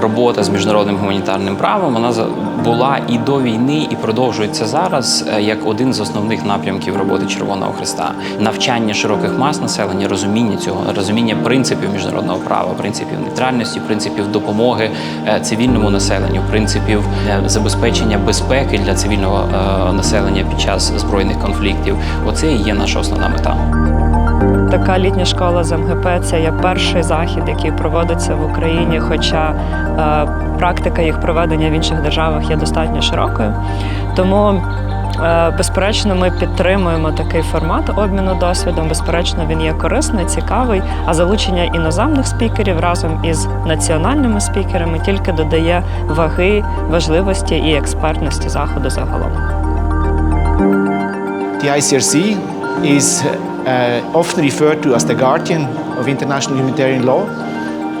Робота з міжнародним гуманітарним правом вона була і до війни, і продовжується зараз е, як один з основних напрямків роботи Червоного Христа. Навчання широких мас населення, розуміння цього, розуміння принципів міжнародного права, принципів нейтральності, принципів допомоги е, цивільному населенню, принципів е, забезпечення безпеки для цивільного населення під час збройних конфліктів. Оце і є наша основна мета. Така літня школа з МГП це є перший захід, який проводиться в Україні, хоча е, практика їх проведення в інших державах є достатньо широкою. Тому, е, безперечно, ми підтримуємо такий формат обміну досвідом. Безперечно, він є корисний, цікавий. А залучення іноземних спікерів разом із національними спікерами тільки додає ваги, важливості і експертності заходу загалом. The ICRC is uh, often referred to as the guardian of international humanitarian law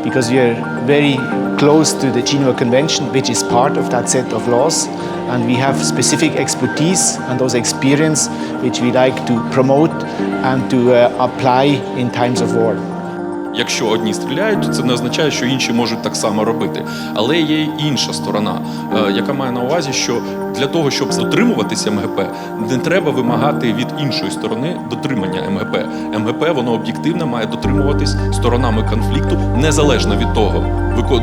because we are very close to the Geneva Convention, which is part of that set of laws, and we have specific expertise and those experience which we like to promote and to uh, apply in times of war. Якщо одні стріляють, то це не означає, що інші можуть так само робити. Але є й інша сторона, е, яка має на увазі, що для того, щоб дотримуватися МГП, не треба вимагати від іншої сторони дотримання МГП. МГП воно об'єктивно має дотримуватись сторонами конфлікту, незалежно від того,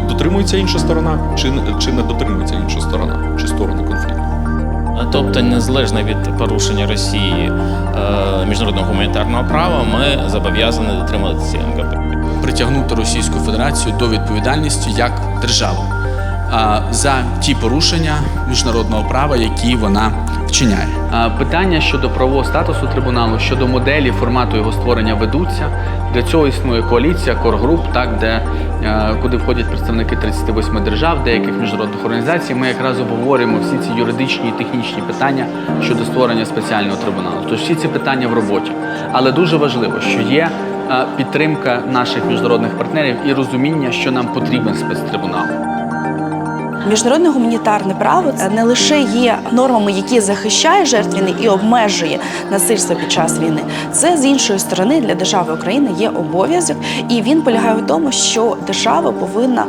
дотримується інша сторона чи чи не дотримується інша сторона чи сторони конфлікту. Тобто, незалежно від порушення Росії е, міжнародного гуманітарного права, ми зобов'язані дотримуватися МКП. Притягнути Російську Федерацію до відповідальності як державу за ті порушення міжнародного права, які вона вчиняє. Питання щодо правового статусу трибуналу, щодо моделі формату його створення ведуться. Для цього існує коаліція, коргруп, так де е, куди входять представники 38 держав, деяких міжнародних організацій. Ми якраз обговорюємо всі ці юридичні і технічні питання щодо створення спеціального трибуналу. Тож всі ці питання в роботі. Але дуже важливо, що є підтримка наших міжнародних партнерів і розуміння, що нам потрібен спецтрибунал. Міжнародне гуманітарне право не лише є нормами, які захищає жертв війни і обмежує насильство під час війни. Це з іншої сторони для держави України є обов'язок, і він полягає в тому, що держава повинна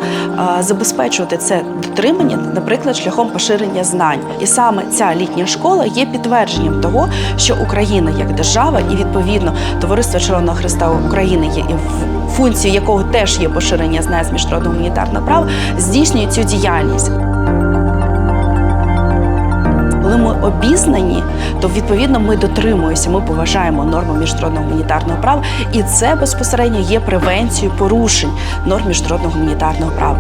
забезпечувати це дотримання, наприклад, шляхом поширення знань. І саме ця літня школа є підтвердженням того, що Україна як держава і відповідно Товариство Червоного Христа України є і в функцію якого теж є поширення знань з міжнародного гуманітарного права, здійснює цю діяльність. Коли ми обізнані, то відповідно ми дотримуємося, ми поважаємо норми міжнародного гуманітарного права, і це безпосередньо є превенцією порушень норм міжнародного гуманітарного права.